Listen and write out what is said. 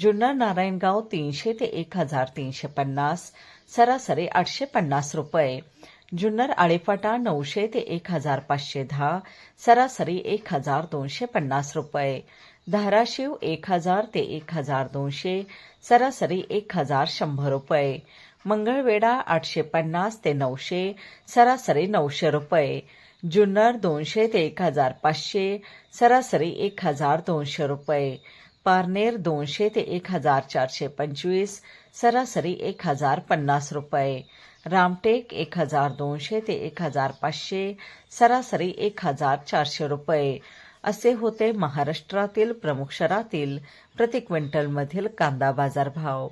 जुन्नर नारायणगाव तीनशे ते एक हजार तीनशे पन्नास सरासरी आठशे पन्नास रुपये. जुन्नर आळेफाटा नऊशे ते एक हजार पाचशे दहा सरासरी एक हजार दोनशे पन्नास रुपये. धाराशिव एक हजार ते एक हजार दोनशे सरासरी एक हजार शंभर रुपये. मंगळवेढा आठशे पन्नास ते नऊशे सरासरी नऊशे रुपये. जुन्नर दोनशे ते एक हजार पाचशे सरासरी एक हजार दोनशे रुपये. पारनेर दोनशे ते एक हजार चारशे पंचवीस सरासरी एक हजार पन्नास रुपये. रामटेक एक हजार दोनशे ते एक हजार पाचशे सरासरी एक हजार चारशे रुपये. असे होते महाराष्ट्रातील प्रमुख शहरातील प्रति क्विंटलमधील कांदा बाजार भाव